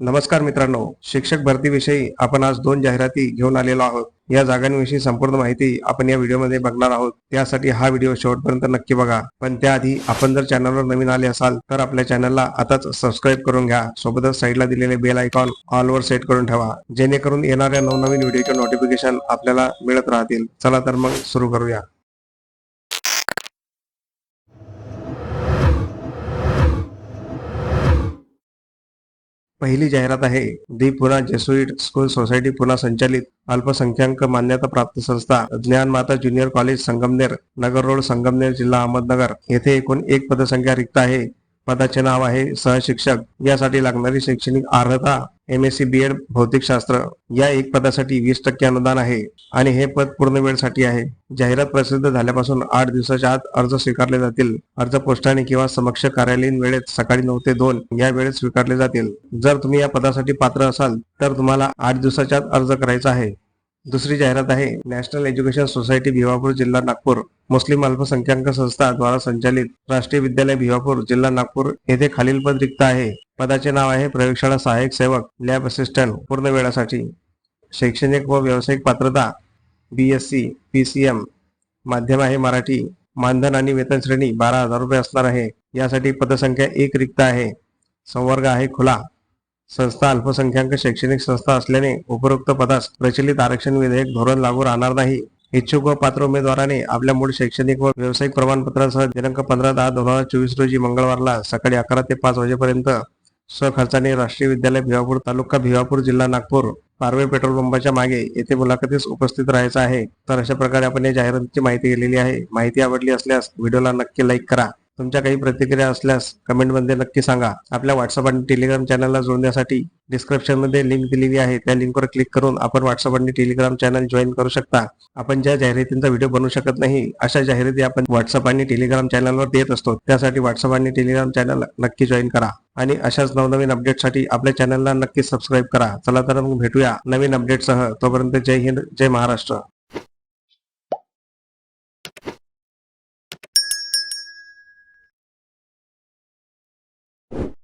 नमस्कार मित्रांनो शिक्षक भरतीविषयी आपण आज दोन जाहिराती घेऊन आलेलो आहोत. या जागांविषयी संपूर्ण माहिती आपण या व्हिडिओमध्ये बघणार आहोत. त्यासाठी हा व्हिडिओ शेवटपर्यंत नक्की बघा. पण त्याआधी आपण जर चॅनलवर नवीन आले असाल तर आपल्या चॅनलला आताच सबस्क्राईब करून घ्या. सोबतच साईडला दिलेले बेल आयकॉन ऑलवर सेट करून ठेवा. जेणेकरून येणाऱ्या नवनवीन व्हिडिओचे नोटिफिकेशन आपल्याला मिळत राहतील. चला तर मग सुरू करूया. पहिली जाहिरात आहे the Poona Jesuit school society Poona संचालित अल्पसंख्याक मान्यता प्राप्त संस्था ज्ञानमाता ज्युनियर कॉलेज संगमनेर नगर रोड संगमनेर जिल्हा अहमदनगर. येथे एकूण एक पदसंख्या रिक्त आहे. पदाचे नाव आहे सहशिक्षक. यासाठी लागणारी शैक्षणिक अर्हता M S C B Ed भौतिकशास्त्र या एक पदासाठी वीस टक्के अनुदान आहे आणि हे पद पूर्ण वेळसाठी आहे. जाहिरात प्रसिद्ध झाल्यापासून आठ दिवसाच्या आत अर्ज स्वीकारले जातील. अर्ज पोस्टाने किंवा समक्ष कार्यालयीन वेळेत सकाळी नऊ ते दोन या वेळेत स्वीकारले जातील. जर तुम्ही या पदासाठी पात्र असाल तर तुम्हाला आठ दिवसाच्या आत अर्ज करायचा आहे. दुसरी जाहिरात आहे नॅशनल एज्युकेशन सोसायटी भिवापूर जिल्हा नागपूर. मुस्लिम अल्पसंख्याक संस्था द्वारा संचालित राष्ट्रीय विद्यालय भिवापूर जिल्हा नागपूर येथे खालील पद रिक्त आहे. पदाचे नाव आहे प्रयोगशाळा सहाय्यक सेवक लॅब असिस्टंट पूर्ण वेळासाठी. शैक्षणिक व व्यावसायिक पात्रता B S C P C M माध्यम आहे मराठी. मानधन आणि वेतन श्रेणी बारा हजार रुपये असणार आहे. यासाठी पदसंख्या एक रिक्त आहे. संवर्ग आहे खुला. संस्था अल्पसंख्याक शैक्षणिक संस्था असल्याने उपरोक्त पदास प्रचलित आरक्षण विधेयक धोरण लागू राहणार नाही. इच्छुक व पात्र उमेदवाराने आपल्या मूळ शैक्षणिक व व्यावसायिक प्रमाणपत्रासह दिनांक पंधरा दहा दोन हजार चोवीस रोजी मंगळवारला सकाळी अकरा ते पाच वाजेपर्यंत स्वखर्चाने राष्ट्रीय विद्यालय भिवापूर तालुका भिवापूर जिल्हा नागपूर पारवे पेट्रोल पंपाच्या मागे येथे मुलाखतीस उपस्थित राहायचं आहे. तर अशा प्रकारे आपण या जाहिरातीची माहिती दिलेली आहे. माहिती आवडली असल्यास व्हिडिओला नक्की लाईक करा. तुमच्या काही प्रतिक्रिया असल्यास कमेंटमध्ये नक्की सांगा. आपल्या व्हॉट्सअप आणि टेलिग्राम चॅनलला जोडण्यासाठी डिस्क्रिप्शनमध्ये लिंक दिलेली आहे. त्या लिंकवर क्लिक करून आपण व्हॉट्सअप आणि टेलिग्राम चॅनल जॉईन करू शकता. आपण ज्या जाहिरातींचा व्हिडिओ बनवू शकत नाही अशा जाहिराती आपण व्हॉट्सअप आणि टेलिग्राम चॅनलवर देत असतो. त्यासाठी व्हॉट्सअप आणि टेलिग्राम चॅनल नक्की जॉईन करा. आणि अशाच नवनवीन अपडेटसाठी आपल्या चॅनलला नक्की सबस्क्राईब करा. चला तर मग भेटूया नवीन अपडेटसह तोपर्यंत जय हिंद जय महाराष्ट्र.